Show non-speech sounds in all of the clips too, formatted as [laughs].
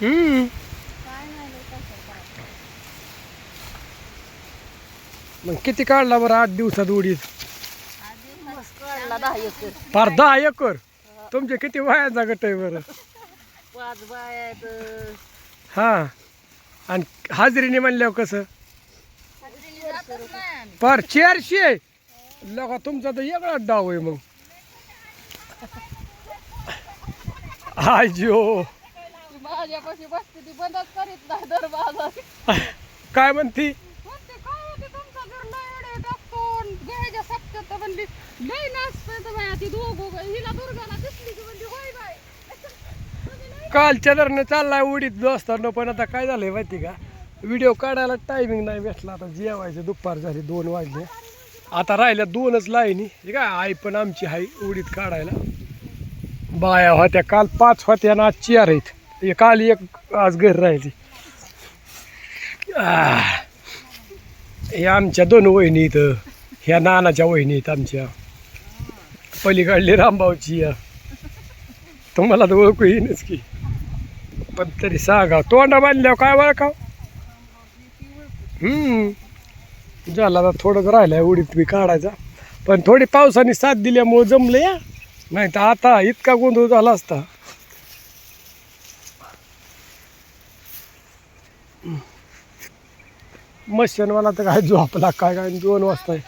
हम्म. मग किती काढला बरं आठ दिवसात उडीत काढला दहा एकर फार दहा एकर. तुमचे किती वयाचा गट आहे बरं? पाच बाया आहेत हा. आणि हाजरीने म्हणल्यावर कसं? जातच फार चारशे लगा तुमचा तर वेगळाच डाव आहे मग. आजो जिओ माझ्यापाशी बसते ती बंदच करीत नाही दर बाजार [laughs] काय म्हणती? म्हणते काय होते तुमचा घर लय एडे टाकतो घ्यायच्या सप्त्यात म्हणली लय नाचतंय तर बाया ती दोघं हिला दुर्गाला दिसली की म्हणली होय बाय काल चदरने चाललाय उडीत असताना पण आता काय झालंय माहिती का? व्हिडिओ काढायला टायमिंग नाही भेटला आता जेवायचं दुपार झाली दोन वाजले. आता राहिल्या दोनच लाईनी. हे काय आई पण आमची हाय उडीत काढायला. बाया होत्या काल पाच होत्या ना आज चार आहेत. हे काली एक आज घर राहिली. हे आमच्या दोन वहिनी इथं ह्या नानाच्या वहिनी आहेत आमच्या. पलीकडली रामभाऊची या. तुम्हाला तर ओळखू येईनच की. पण तरी सांगा तोंडा बांधल्यावर काय वळखाव झाला झालं आता थोडंच राहिलंय उडीत मी काढायचा. पण थोडी पावसाने साथ दिल्यामुळं जमलं या. नाही तर आता इतका गोंधळ झाला असता. मशीनवाला तर काय झोपला काय काय दोन वाजता आहे.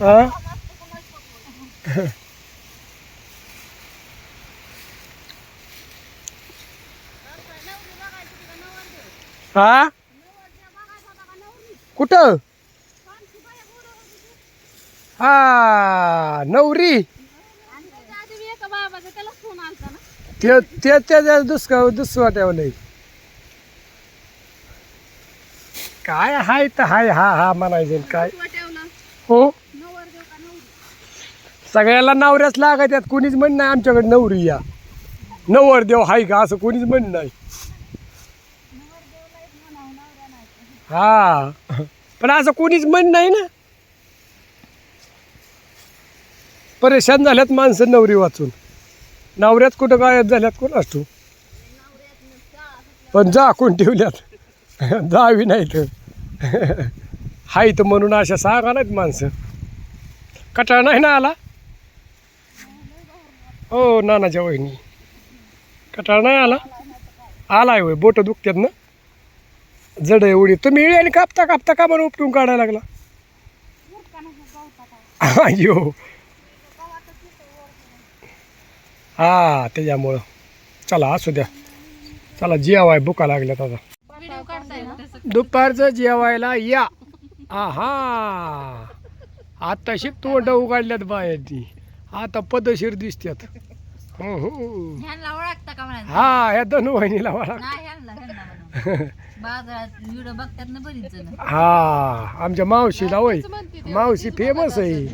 हा हा [laughs] कुठं? हा नवरी. ते ते त्याच्या दुसका दुसरा ठेवलंय. काय हाय तर हाय हा हा म्हणायचं काय? हो? सगळ्याला नवऱ्याच लागायच्यात कोणीच म्हण नाही आमच्याकडे नवरी या. नवर देव हाय का असं कोणीच म्हण नाही. हा. पण असं कोणीच म्हण नाही ना. परेशान झाल्यात माणसं नवरी वाचून. नवऱ्यात कुठं गायब झाल्यात कोण असतो? पण जा कोण ठेवल्यात? जावी नाही तर हाय तर म्हणून अशा सांगा नाहीत माणसं. कटाळ नाही ना आला? हो नानाच्या वहिनी. कटाळ नाही आला? आलाय होय बोटं दुखतात ना? जड एवढी तुम्ही इळी आणि कापता कापता का म्हणून उपटून काढायला लागला? अयो हा त्याच्यामुळं. चला असू द्या. चला जेवाय बुका लागल्यात आता. दुपारचं जेवायला या. आहा. आता शिक तोंड उघडल्यात बायांनी. आता पदशीर दिसतात हो हो. म्हणायचं? हा ह्या दोन वहिनीला हा आमच्या मावशीला होय. मावशी फेमस आहे.